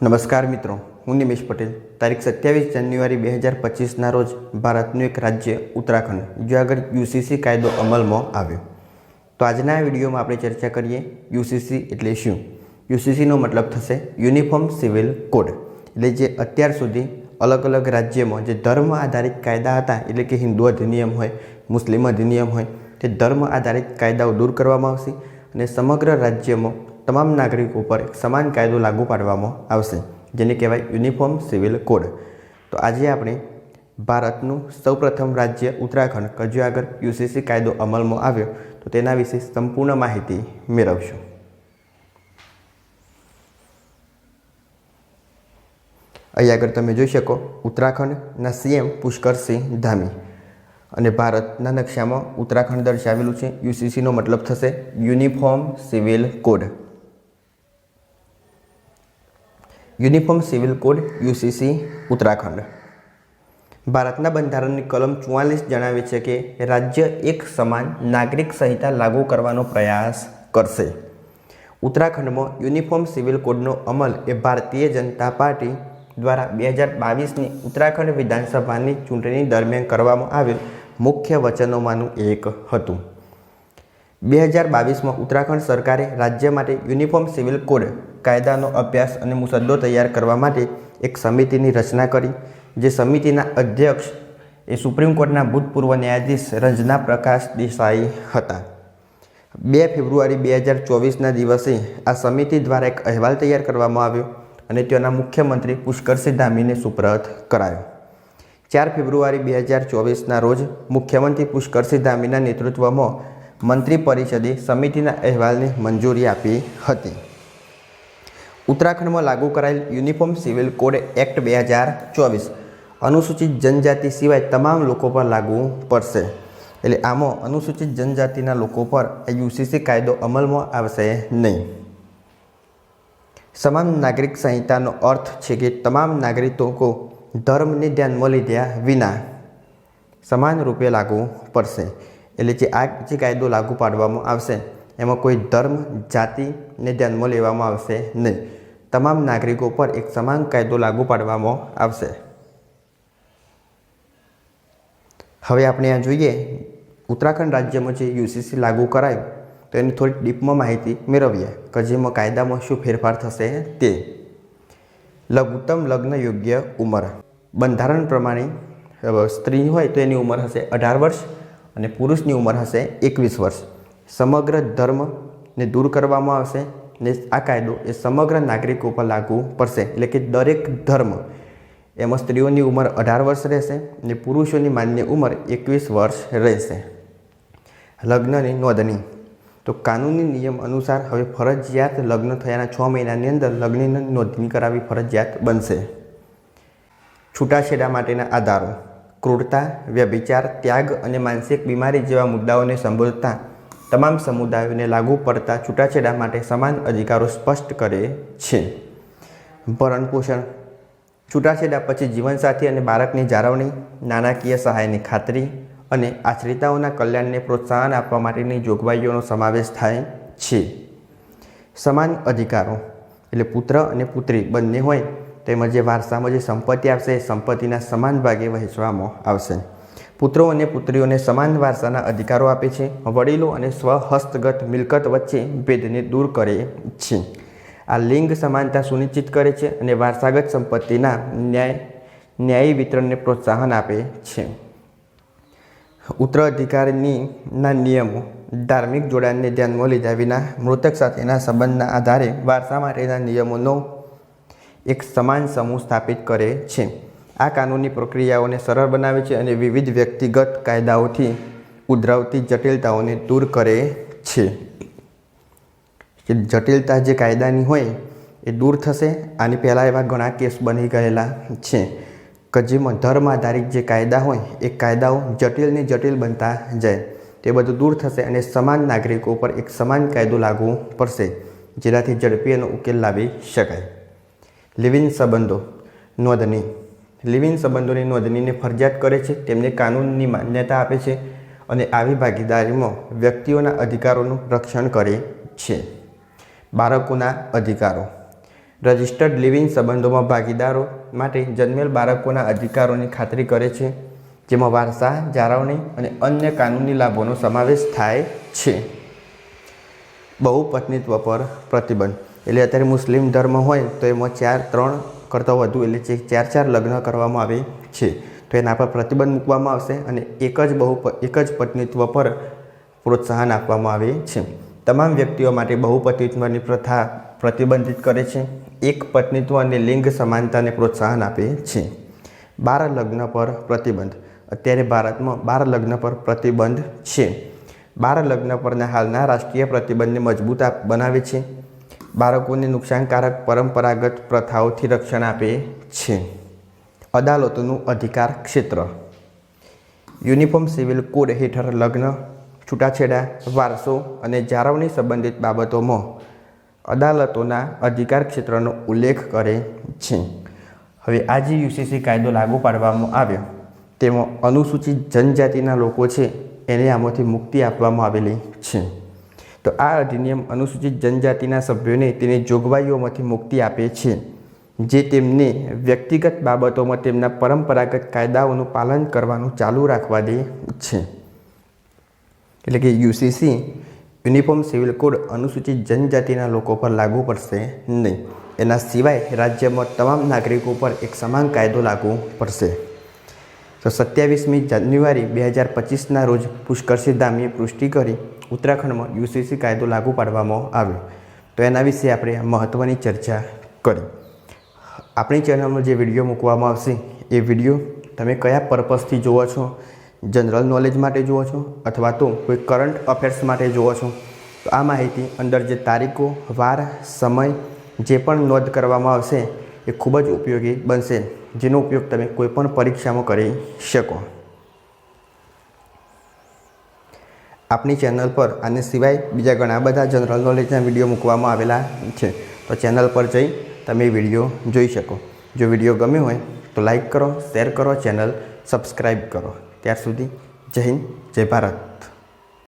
નમસ્કાર મિત્રો, હું નિમેશ પટેલ. તારીખ સત્યાવીસ જાન્યુઆરી બે હજાર પચીસના રોજ ભારતનું એક રાજ્ય, ઉત્તરાખંડ જો આગળ યુસીસી કાયદો અમલમાં આવ્યો. તો આજના વિડીયોમાં આપણે ચર્ચા કરીએ યુસીસી એટલે શું? યુસીસીનો મતલબ થશે યુનિફોર્મ સિવિલ કોડ. એટલે જે અત્યાર સુધી અલગ અલગ રાજ્યમાં જે ધર્મ આધારિત કાયદા હતા, એટલે કે હિન્દુ અધિનિયમ હોય, મુસ્લિમ અધિનિયમ હોય, તે ધર્મ આધારિત કાયદાઓ દૂર કરવામાં આવશે અને સમગ્ર રાજ્યમાં તમામ નાગરિકો પર સમાન કાયદો લાગુ પાડવામાં આવશે, જેને કહેવાય યુનિફોર્મ સિવિલ કોડ. તો આજે આપણે ભારતનું સૌપ્રથમ રાજ્ય ઉત્તરાખંડ કે આગળ યુસીસી કાયદો અમલમાં આવ્યો, તો તેના વિશે સંપૂર્ણ માહિતી મેળવશું. અહીં આગળ તમે જોઈ શકો, ઉત્તરાખંડના સીએમ પુષ્કરસિંહ ધામી. અને ભારતના નકશામાં ઉત્તરાખંડ દર્શાવેલું છે, યુસીસીનો મતલબ થશે uniform civil code. Uniform civil code, UCC, Uttarakhand. ભારતના બંધારણની કલમ ચુવાલીસ જણાવે છે કે રાજ્ય એક સમાન નાગરિક સંહિતા લાગુ કરવાનો પ્રયાસ કરશે. ઉત્તરાખંડમાં યુનિફોર્મ સિવિલ કોડનો અમલ એ ભારતીય જનતા પાર્ટી દ્વારા બે હજાર બાવીસની ઉત્તરાખંડ વિધાનસભાની ચૂંટણી દરમિયાન કરવામાં આવેલ મુખ્ય વચનોમાંનું એક હતું. બે હજાર બાવીસમાં ઉત્તરાખંડ સરકારે રાજ્ય માટે યુનિફોર્મ સિવિલ કોડ, કાયદાનો અભ્યાસ અને મુસદ્દો તૈયાર કરવા માટે એક સમિતિની રચના કરી, જે સમિતિના અધ્યક્ષ એ સુપ્રીમ કોર્ટના ભૂતપૂર્વ ન્યાયાધીશ રંજના પ્રકાશ દેસાઈ હતા. બે ફેબ્રુઆરી બે હજાર ચોવીસના દિવસે આ સમિતિ દ્વારા એક અહેવાલ તૈયાર કરવામાં આવ્યો અને તેના મુખ્યમંત્રી પુષ્કરસિંહ ધામીને સુપ્રત કરાયો. ચાર ફેબ્રુઆરી બે હજાર ચોવીસના રોજ મુખ્યમંત્રી પુષ્કરસિંહ ધામીના નેતૃત્વમાં મંત્રી પરિષદે સમિતિના અહેવાલને મંજૂરી આપી હતી. ઉત્તરાખંડમાં લાગુ કરાયેલ યુનિફોર્મ સિવિલ કોડ એક્ટ બે હજાર ચોવીસ અનુસૂચિત જનજાતિ સિવાય તમામ લોકો પર લાગુ પડશે. એટલે આમાં અનુસૂચિત જનજાતિના લોકો પર યુસીસી કાયદો અમલમાં આવશે નહીં. સમાન નાગરિક સંહિતાનો અર્થ છે કે તમામ નાગરિકો ધર્મને ધ્યાનમાં લીધ્યા વિના સમાન રૂપે લાગુ પડશે. એટલે જે આ જે કાયદો લાગુ પાડવામાં આવશે, એમાં કોઈ ધર્મ જાતિને ધ્યાનમાં લેવામાં આવશે નહીં. તમામ નાગરિકો પર એક સમાન કાયદો લાગુ પાડવામાં આવશે. હવે આપણે આ જોઈએ, ઉત્તરાખંડ રાજ્યમાં જે યુસીસી લાગુ કરાયું, તો એની થોડી ડીપમાં માહિતી મેળવીએ કે જેમાં કાયદામાં શું ફેરફાર થશે તે. લઘુત્તમ લગ્ન યોગ્ય ઉંમર. બંધારણ પ્રમાણે સ્ત્રી હોય તો એની ઉંમર હશે અઢાર વર્ષ અને પુરુષની ઉંમર હશે એકવીસ વર્ષ. સમગ્ર ધર્મને દૂર કરવામાં આવશે ને આ કાયદો એ સમગ્ર નાગરિકો પર લાગુ પડશે. એટલે કે દરેક ધર્મ એમાં સ્ત્રીઓની ઉંમર અઢાર વર્ષ રહેશે અને પુરુષોની માન્ય ઉંમર એકવીસ વર્ષ રહેશે. લગ્નની નોંધણી. તો કાનૂની નિયમ અનુસાર હવે ફરજિયાત લગ્ન થયાના છ મહિનાની અંદર લગ્નની નોંધણી કરાવી ફરજિયાત બનશે. છૂટાછેડા માટેના આધારો. ક્રૂરતા, વ્યભિચાર, ત્યાગ અને માનસિક બીમારી જેવા મુદ્દાઓને સંબોધતા તમામ સમુદાયોને લાગુ પડતા છૂટાછેડા માટે સમાન અધિકારો સ્પષ્ટ કરે છે. ભરણ પોષણ, છૂટાછેડા પછી જીવનસાથી અને બાળકની જાળવણી, નાણાકીય સહાયની ખાતરી અને આશ્રિતાઓના કલ્યાણને પ્રોત્સાહન આપવા માટેની જોગવાઈઓનો સમાવેશ થાય છે. સમાન અધિકારો એટલે પુત્ર અને પુત્રી બંને હોય તેમજ જે વારસામાં જે સંપત્તિ આવશે, એ સંપત્તિના સમાન ભાગે વહેંચવામાં આવશે. પુત્રો અને પુત્રીઓને સમાન વારસાના અધિકારો આપે છે, વડીલો અને સ્વહસ્તગત મિલકત વચ્ચે ભેદને દૂર કરે છે. આ લિંગ સમાનતા સુનિશ્ચિત કરે છે અને વારસાગત સંપત્તિના ન્યાય, ન્યાયી વિતરણને પ્રોત્સાહન આપે છે. ઉત્તરાધિકારીની નિયમો ધાર્મિક જોડાણને ધ્યાનમાં લીધા વિના મૃતક સાથેના સંબંધના આધારે વારસા માટેના નિયમોનો એક સમાન સમૂહ સ્થાપિત કરે છે. આ કાનૂની પ્રક્રિયાઓને સરળ બનાવે છે અને વિવિધ વ્યક્તિગત કાયદાઓથી ઉદ્ભવતી જટિલતાઓને દૂર કરે છે. જટિલતા જે કાયદાની હોય એ દૂર થશે. આની પહેલાં એવા ઘણા કેસ બની ગયેલા છે. કે જેમાં ધર્મ આધારિત જે કાયદા હોય, એ કાયદાઓ જટિલને જટિલ બનતા જાય. તે બધું દૂર થશે અને સમાન નાગરિકો પર એક સમાન કાયદો લાગુ પડશે. જેનાથી ઝડપી એનો ઉકેલ લાવી શકાય. લિવિંગ સંબંધો નોંધણી. લિવિંગ સંબંધોની નોંધણીને ફરજિયાત કરે છે, તેમને કાનૂનની માન્યતા આપે છે અને આવી ભાગીદારીમાં વ્યક્તિઓના અધિકારોનું રક્ષણ કરે છે. બાળકોના અધિકારો. રજિસ્ટર્ડ લિવિંગ સંબંધોમાં ભાગીદારો માટે જન્મેલ બાળકોના અધિકારોની ખાતરી કરે છે, જેમાં વારસા, જાળવણી અને અન્ય કાનૂની લાભોનો સમાવેશ થાય છે. બહુપત્નીત્વ પર પ્રતિબંધ. એટલે અત્યારે મુસ્લિમ ધર્મ હોય તો એમાં ચાર, ત્રણ કરતાં વધુ, એટલે જે ચાર ચાર લગ્ન કરવામાં આવે છે, તો એના પર પ્રતિબંધ મૂકવામાં આવશે અને એક જ બહુ, એક જ પત્નીત્વ પર પ્રોત્સાહન આપવામાં આવે છે. તમામ વ્યક્તિઓ માટે બહુપતિત્વની પ્રથા પ્રતિબંધિત કરે છે. એક પત્નીત્વ અને લિંગ સમાનતાને પ્રોત્સાહન આપે છે. બાર લગ્ન પર પ્રતિબંધ. અત્યારે ભારતમાં બાર લગ્ન પર પ્રતિબંધ છે. બાર લગ્ન પરના હાલના રાષ્ટ્રીય પ્રતિબંધને મજબૂત બનાવે છે. બાળકોને નુકસાનકારક પરંપરાગત પ્રથાઓથી રક્ષણ આપે છે. અદાલતોનું અધિકાર ક્ષેત્ર. યુનિફોર્મ સિવિલ કોડ હેઠળ લગ્ન, છૂટાછેડા, વારસો અને જાળવણી સંબંધિત બાબતોમાં અદાલતોના અધિકાર ક્ષેત્રનો ઉલ્લેખ કરે છે. હવે આ જે યુસીસી કાયદો લાગુ પાડવામાં આવ્યો. તેમાં અનુસૂચિત જનજાતિના લોકો છે, એને આમાંથી મુક્તિ આપવામાં આવેલી છે. તો આ અધિનિયમ અનુસૂચિત જનજાતિના સભ્યોને તેની જોગવાઈઓમાંથી મુક્તિ આપે છે, જે તેમને વ્યક્તિગત બાબતોમાં તેમના પરંપરાગત કાયદાઓનું પાલન કરવાનું ચાલુ રાખવા દે છે. એટલે કે યુસીસી યુનિફોર્મ સિવિલ કોડ અનુસૂચિત જનજાતિના લોકો પર લાગુ પડશે નહીં. એના સિવાય રાજ્યમાં તમામ નાગરિકો પર એક સમાન કાયદો લાગુ પડશે. તો સત્યાવીસમી જાન્યુઆરી બે હજાર પચીસના રોજ પુષ્કરસિંહ ધામીએ પુષ્ટિ કરી ઉત્તરાખંડમાં યુસીસી કાયદો લાગુ પાડવામાં આવ્યો. તો એના વિશે આપણે મહત્ત્વની ચર્ચા કરી. આપણી ચેનલમાં જે વીડિયો મૂકવામાં આવશે, એ વીડિયો તમે કયા પર્પઝથી જુઓ છો? જનરલ નોલેજ માટે જુઓ છો અથવા તો કોઈ કરંટ અફેર્સ માટે જુઓ છો? તો આ માહિતી અંદર જે તારીખો, વાર, સમય જે પણ નોંધ કરવામાં આવશે, એ ખૂબ જ ઉપયોગી બનશે, જેનો ઉપયોગ તમે કોઈપણ પરીક્ષામાં કરી શકો. આપણી ચેનલ પર આને સિવાય બીજા ઘણા બધા જનરલ નોલેજના વીડિયો મૂકવામાં આવેલા છે. તો ચેનલ પર જઈ તમે વીડિયો જોઈ શકો. જો વીડિયો ગમ્યો હોય તો લાઈક કરો, શેર કરો, ચેનલ સબસ્ક્રાઈબ કરો. ત્યાર સુધી જય હિન્દ, જય ભારત.